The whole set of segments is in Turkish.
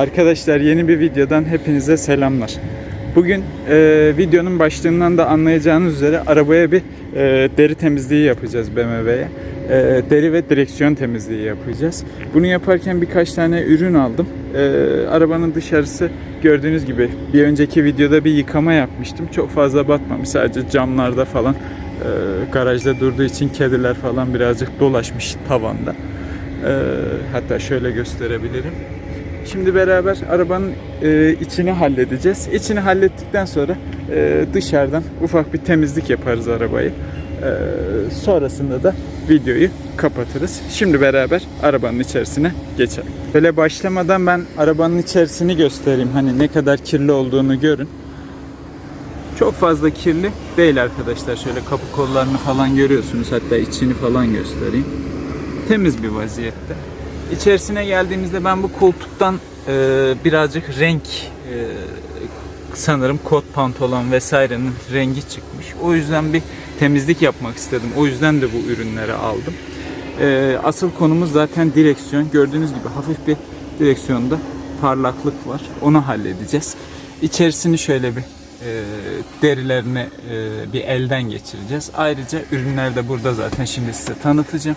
Arkadaşlar yeni bir videodan hepinize selamlar. Bugün e, videonun başlığından da anlayacağınız üzere arabaya bir e, deri temizliği yapacağız BMW'ye. E, deri ve direksiyon temizliği yapacağız. Bunu yaparken birkaç tane ürün aldım. E, arabanın dışarısı gördüğünüz gibi bir önceki videoda bir yıkama yapmıştım. Çok fazla batmamış sadece camlarda falan e, garajda durduğu için kediler falan birazcık dolaşmış tavanda. E, hatta şöyle gösterebilirim. Şimdi beraber arabanın e, içini halledeceğiz. İçini hallettikten sonra e, dışarıdan ufak bir temizlik yaparız arabayı. E, sonrasında da videoyu kapatırız. Şimdi beraber arabanın içerisine geçelim. Böyle başlamadan ben arabanın içerisini göstereyim. Hani ne kadar kirli olduğunu görün. Çok fazla kirli değil arkadaşlar. Şöyle kapı kollarını falan görüyorsunuz. Hatta içini falan göstereyim. Temiz bir vaziyette. İçerisine geldiğimizde ben bu koltuktan e, birazcık renk e, sanırım kot pantolon vesairenin rengi çıkmış. O yüzden bir temizlik yapmak istedim. O yüzden de bu ürünleri aldım. E, asıl konumuz zaten direksiyon. Gördüğünüz gibi hafif bir direksiyonda parlaklık var. Onu halledeceğiz. İçerisini şöyle bir e, derilerini e, bir elden geçireceğiz. Ayrıca ürünler de burada zaten şimdi size tanıtacağım.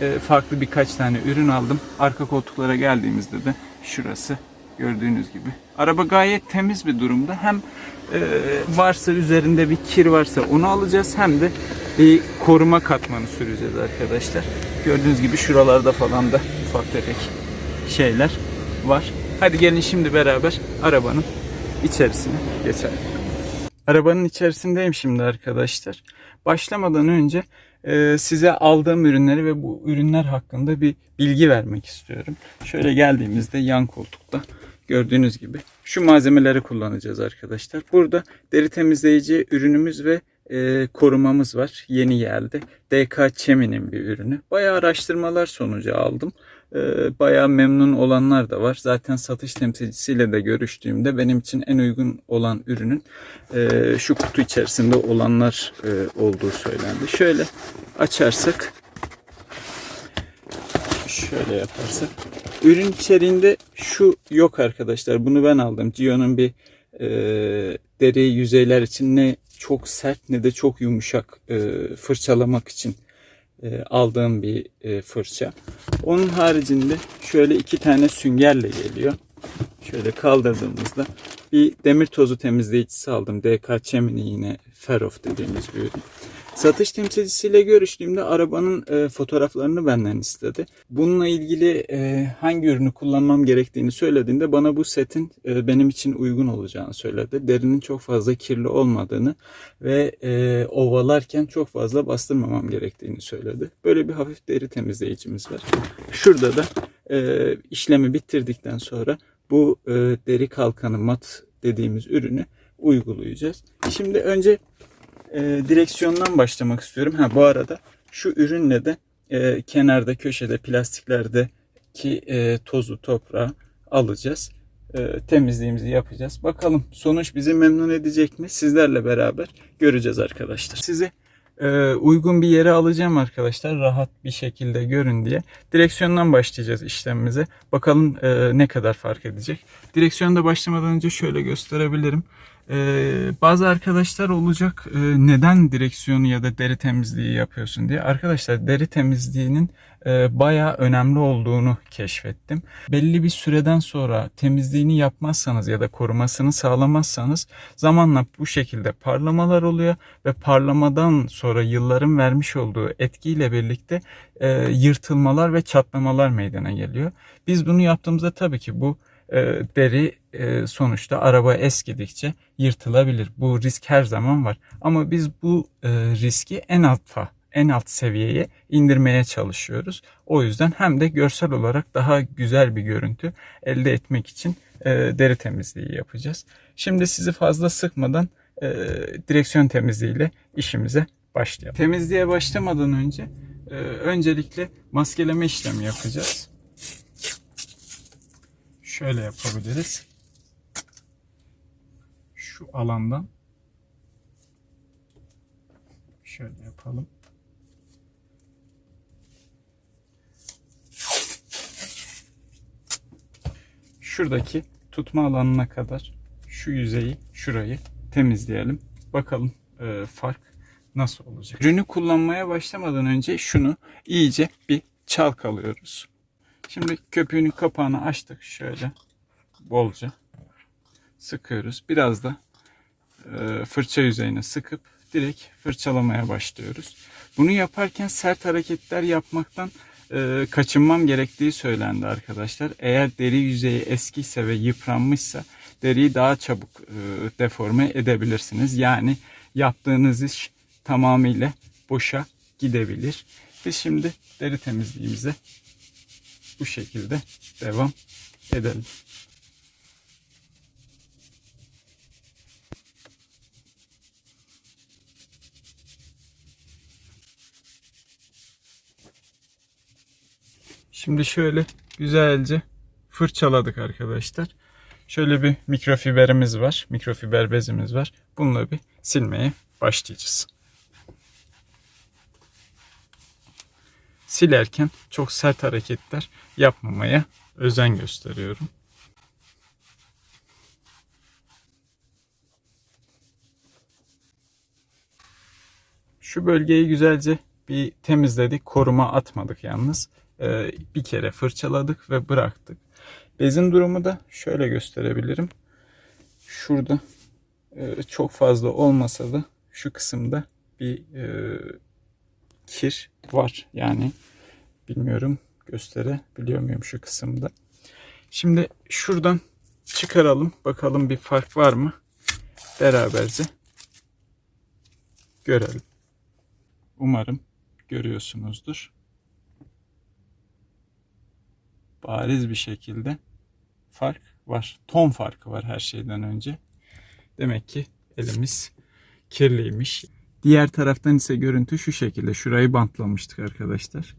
E, farklı birkaç tane ürün aldım. Arka koltuklara geldiğimizde de şurası gördüğünüz gibi. Araba gayet temiz bir durumda. Hem e, varsa üzerinde bir kir varsa onu alacağız hem de bir koruma katmanı süreceğiz arkadaşlar. Gördüğünüz gibi şuralarda falan da ufak tefek şeyler var. Hadi gelin şimdi beraber arabanın içerisine geçelim. Arabanın içerisindeyim şimdi arkadaşlar. Başlamadan önce e, size aldığım ürünleri ve bu ürünler hakkında bir bilgi vermek istiyorum. Şöyle geldiğimizde yan koltukta gördüğünüz gibi şu malzemeleri kullanacağız arkadaşlar. Burada deri temizleyici ürünümüz ve e, korumamız var. Yeni geldi. DK Çemin'in bir ürünü. Bayağı araştırmalar sonucu aldım. E, bayağı memnun olanlar da var. Zaten satış temsilcisiyle de görüştüğümde benim için en uygun olan ürünün e, şu kutu içerisinde olanlar e, olduğu söylendi. Şöyle açarsak şöyle yaparsak ürün içeriğinde şu yok arkadaşlar. Bunu ben aldım. Gio'nun bir e, deri yüzeyler için ne çok sert ne de çok yumuşak e, fırçalamak için e, aldığım bir e, fırça. Onun haricinde şöyle iki tane süngerle geliyor. Şöyle kaldırdığımızda bir demir tozu temizleyicisi aldım. DK Çemini yine Ferof dediğimiz bir ürün. Satış temsilcisiyle görüştüğümde arabanın e, fotoğraflarını benden istedi. Bununla ilgili e, hangi ürünü kullanmam gerektiğini söylediğinde bana bu setin e, benim için uygun olacağını söyledi. Derinin çok fazla kirli olmadığını ve e, ovalarken çok fazla bastırmamam gerektiğini söyledi. Böyle bir hafif deri temizleyicimiz var. Şurada da e, işlemi bitirdikten sonra bu e, deri kalkanı mat dediğimiz ürünü uygulayacağız. Şimdi önce e, direksiyondan başlamak istiyorum. Ha bu arada şu ürünle de e, kenarda köşede plastiklerdeki e, tozu toprağı alacağız. E, temizliğimizi yapacağız. Bakalım sonuç bizi memnun edecek mi? Sizlerle beraber göreceğiz arkadaşlar. Sizi e, uygun bir yere alacağım arkadaşlar. Rahat bir şekilde görün diye. Direksiyondan başlayacağız işlemimize. Bakalım e, ne kadar fark edecek. Direksiyonda başlamadan önce şöyle gösterebilirim. Ee, bazı arkadaşlar olacak e, neden direksiyonu ya da deri temizliği yapıyorsun diye. Arkadaşlar deri temizliğinin e, bayağı önemli olduğunu keşfettim. Belli bir süreden sonra temizliğini yapmazsanız ya da korumasını sağlamazsanız zamanla bu şekilde parlamalar oluyor ve parlamadan sonra yılların vermiş olduğu etkiyle birlikte e, yırtılmalar ve çatlamalar meydana geliyor. Biz bunu yaptığımızda tabii ki bu deri e, sonuçta araba eskidikçe yırtılabilir. Bu risk her zaman var. Ama biz bu e, riski en alta, en alt seviyeye indirmeye çalışıyoruz. O yüzden hem de görsel olarak daha güzel bir görüntü elde etmek için e, deri temizliği yapacağız. Şimdi sizi fazla sıkmadan e, direksiyon temizliğiyle işimize başlayalım. Temizliğe başlamadan önce e, öncelikle maskeleme işlemi yapacağız şöyle yapabiliriz. Şu alandan şöyle yapalım. şuradaki tutma alanına kadar şu yüzeyi, şurayı temizleyelim. Bakalım e, fark nasıl olacak. Ürünü kullanmaya başlamadan önce şunu iyice bir çalkalıyoruz. Şimdi köpüğünün kapağını açtık şöyle bolca sıkıyoruz. Biraz da e, fırça yüzeyine sıkıp direkt fırçalamaya başlıyoruz. Bunu yaparken sert hareketler yapmaktan e, kaçınmam gerektiği söylendi arkadaşlar. Eğer deri yüzeyi eskiyse ve yıpranmışsa deriyi daha çabuk e, deforme edebilirsiniz. Yani yaptığınız iş tamamıyla boşa gidebilir. Biz şimdi deri temizliğimize bu şekilde devam edelim. Şimdi şöyle güzelce fırçaladık arkadaşlar. Şöyle bir mikrofiberimiz var. Mikrofiber bezimiz var. Bununla bir silmeye başlayacağız. Silerken çok sert hareketler yapmamaya özen gösteriyorum. Şu bölgeyi güzelce bir temizledik. Koruma atmadık yalnız. Ee, bir kere fırçaladık ve bıraktık. Bezin durumu da şöyle gösterebilirim. Şurada e, çok fazla olmasa da şu kısımda bir e, kir var. Yani bilmiyorum gösterebiliyor muyum şu kısımda. Şimdi şuradan çıkaralım. Bakalım bir fark var mı? Beraberce görelim. Umarım görüyorsunuzdur. Bariz bir şekilde fark var. Ton farkı var her şeyden önce. Demek ki elimiz kirliymiş. Diğer taraftan ise görüntü şu şekilde. Şurayı bantlamıştık arkadaşlar.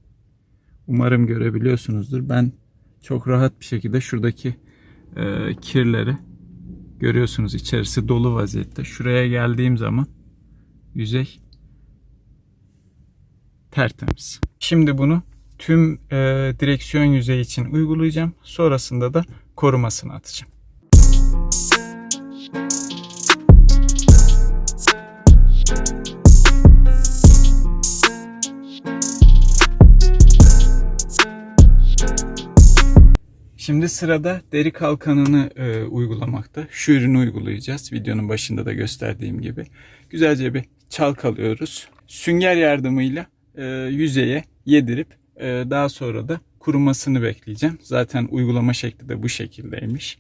Umarım görebiliyorsunuzdur. Ben çok rahat bir şekilde şuradaki e, kirleri görüyorsunuz. İçerisi dolu vaziyette. Şuraya geldiğim zaman yüzey tertemiz. Şimdi bunu tüm e, direksiyon yüzeyi için uygulayacağım. Sonrasında da korumasını atacağım. Şimdi sırada deri kalkanını e, uygulamakta. Şu ürünü uygulayacağız. Videonun başında da gösterdiğim gibi. Güzelce bir çalkalıyoruz. Sünger yardımıyla e, yüzeye yedirip e, daha sonra da kurumasını bekleyeceğim. Zaten uygulama şekli de bu şekildeymiş.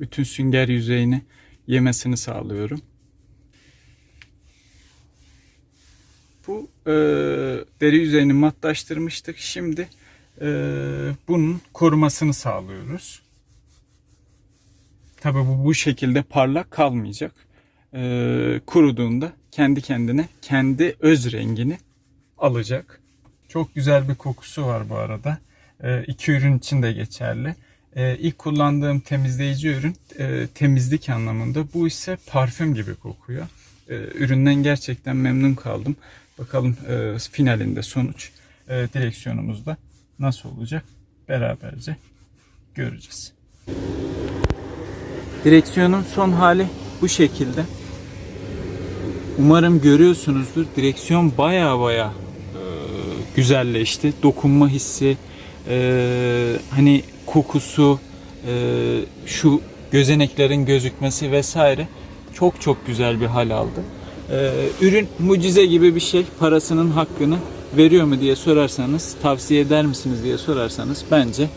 Bütün sünger yüzeyini yemesini sağlıyorum. Bu e, deri yüzeyini matlaştırmıştık. Şimdi e, bunun korumasını sağlıyoruz. Tabi bu bu şekilde parlak kalmayacak. E, kuruduğunda kendi kendine kendi öz rengini alacak. Çok güzel bir kokusu var bu arada. E, iki ürün için de geçerli. E, ilk kullandığım temizleyici ürün e, temizlik anlamında. Bu ise parfüm gibi kokuyor. E, üründen gerçekten memnun kaldım. Bakalım e, finalinde sonuç e, direksiyonumuzda nasıl olacak beraberce göreceğiz. Direksiyonun son hali bu şekilde. Umarım görüyorsunuzdur. Direksiyon baya baya e, güzelleşti. Dokunma hissi, e, hani kokusu, e, şu gözeneklerin gözükmesi vesaire çok çok güzel bir hal aldı. Ee, ürün mucize gibi bir şey. Parasının hakkını veriyor mu diye sorarsanız, tavsiye eder misiniz diye sorarsanız bence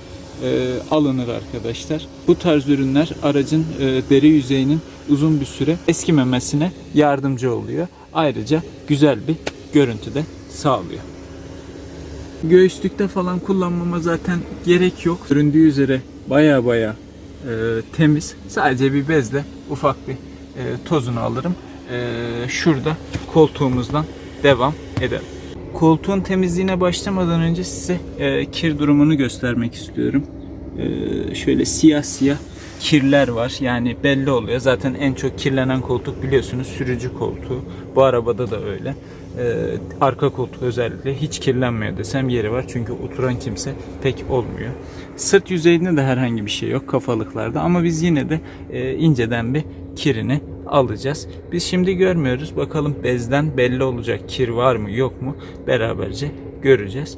e, alınır arkadaşlar. Bu tarz ürünler aracın e, deri yüzeyinin uzun bir süre eskimemesine yardımcı oluyor. Ayrıca güzel bir görüntü de sağlıyor. Göğüslükte falan kullanmama zaten gerek yok. Göründüğü üzere baya baya e, temiz. Sadece bir bezle ufak bir e, tozunu alırım. E, şurada koltuğumuzdan devam edelim. Koltuğun temizliğine başlamadan önce size e, kir durumunu göstermek istiyorum. E, şöyle siyah siyah kirler var. Yani belli oluyor. Zaten en çok kirlenen koltuk biliyorsunuz sürücü koltuğu. Bu arabada da öyle. e, arka koltuk özellikle hiç kirlenmiyor desem yeri var. Çünkü oturan kimse pek olmuyor. Sırt yüzeyinde de herhangi bir şey yok kafalıklarda ama biz yine de e, inceden bir kirini alacağız. Biz şimdi görmüyoruz. Bakalım bezden belli olacak kir var mı yok mu beraberce göreceğiz.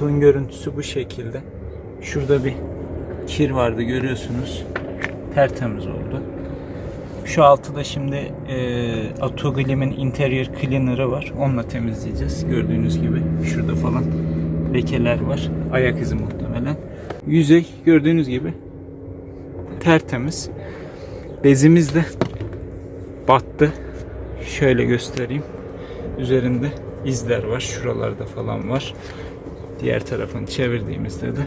Koltuğun görüntüsü bu şekilde. Şurada bir kir vardı görüyorsunuz. Tertemiz oldu. Şu altıda şimdi e, Atoglim'in interior cleaner'ı var. Onunla temizleyeceğiz. Gördüğünüz gibi şurada falan lekeler var. Ayak izi muhtemelen. Yüzey gördüğünüz gibi tertemiz. Bezimiz de battı. Şöyle göstereyim. Üzerinde izler var. Şuralarda falan var. Diğer tarafını çevirdiğimizde de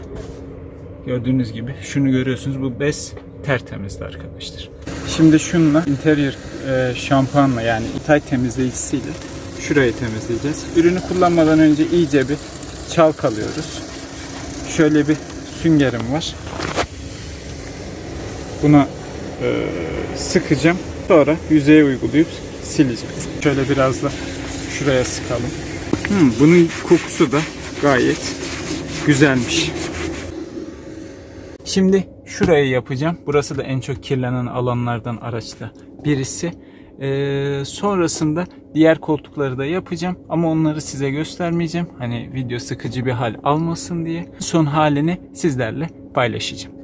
gördüğünüz gibi şunu görüyorsunuz. Bu bez tertemizdi arkadaşlar. Şimdi şununla interior e, şampuanla yani itay temizleyicisiyle şurayı temizleyeceğiz. Ürünü kullanmadan önce iyice bir çalkalıyoruz. Şöyle bir süngerim var. Buna e, sıkacağım. Sonra yüzeye uygulayıp sileceğim. Şöyle biraz da şuraya sıkalım. Hmm, bunun kokusu da gayet güzelmiş. Şimdi şurayı yapacağım. Burası da en çok kirlenen alanlardan araçta birisi. Ee, sonrasında diğer koltukları da yapacağım ama onları size göstermeyeceğim. Hani video sıkıcı bir hal almasın diye. Son halini sizlerle paylaşacağım.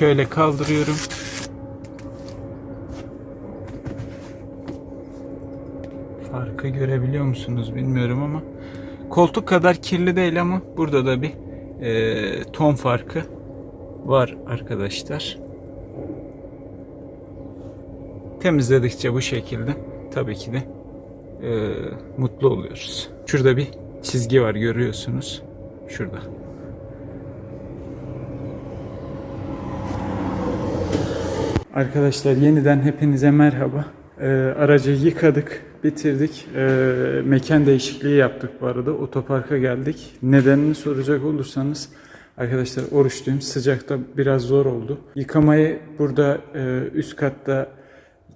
Şöyle kaldırıyorum. Farkı görebiliyor musunuz bilmiyorum ama koltuk kadar kirli değil ama burada da bir e, ton farkı var arkadaşlar. Temizledikçe bu şekilde tabii ki de e, mutlu oluyoruz. Şurada bir çizgi var görüyorsunuz. Şurada. Arkadaşlar yeniden hepinize merhaba. Ee, aracı yıkadık, bitirdik. Ee, mekan değişikliği yaptık bu arada. Otoparka geldik. Nedenini soracak olursanız arkadaşlar oruçluyum. Sıcakta biraz zor oldu. Yıkamayı burada e, üst katta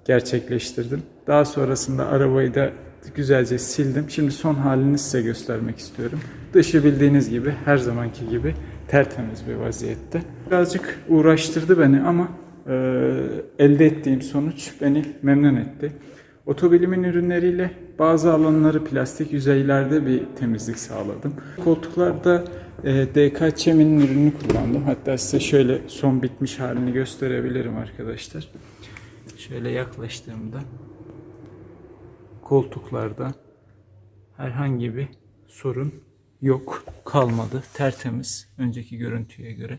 gerçekleştirdim. Daha sonrasında arabayı da güzelce sildim. Şimdi son halini size göstermek istiyorum. Dışı bildiğiniz gibi her zamanki gibi tertemiz bir vaziyette. Birazcık uğraştırdı beni ama elde ettiğim sonuç beni memnun etti. Otobilimin ürünleriyle bazı alanları plastik yüzeylerde bir temizlik sağladım. Koltuklarda e, DK Çemin'in ürününü kullandım. Hatta size şöyle son bitmiş halini gösterebilirim arkadaşlar. Şöyle yaklaştığımda koltuklarda herhangi bir sorun yok kalmadı. Tertemiz önceki görüntüye göre.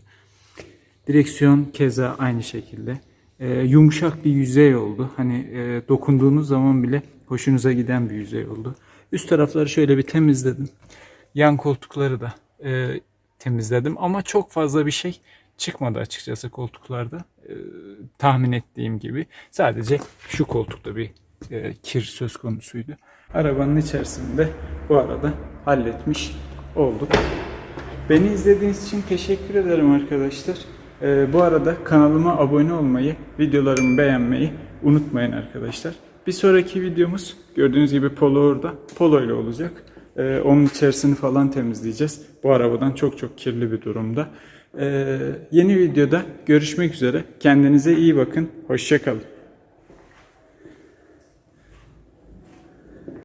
Direksiyon keza aynı şekilde. Ee, yumuşak bir yüzey oldu. Hani e, dokunduğunuz zaman bile hoşunuza giden bir yüzey oldu. Üst tarafları şöyle bir temizledim. Yan koltukları da e, temizledim ama çok fazla bir şey çıkmadı açıkçası koltuklarda. E, tahmin ettiğim gibi. Sadece şu koltukta bir e, kir söz konusuydu. Arabanın içerisinde bu arada halletmiş olduk. Beni izlediğiniz için teşekkür ederim arkadaşlar. Ee, bu arada kanalıma abone olmayı, videolarımı beğenmeyi unutmayın arkadaşlar. Bir sonraki videomuz gördüğünüz gibi Polo orada. Polo ile olacak. Ee, onun içerisini falan temizleyeceğiz. Bu arabadan çok çok kirli bir durumda. Ee, yeni videoda görüşmek üzere. Kendinize iyi bakın. Hoşçakalın.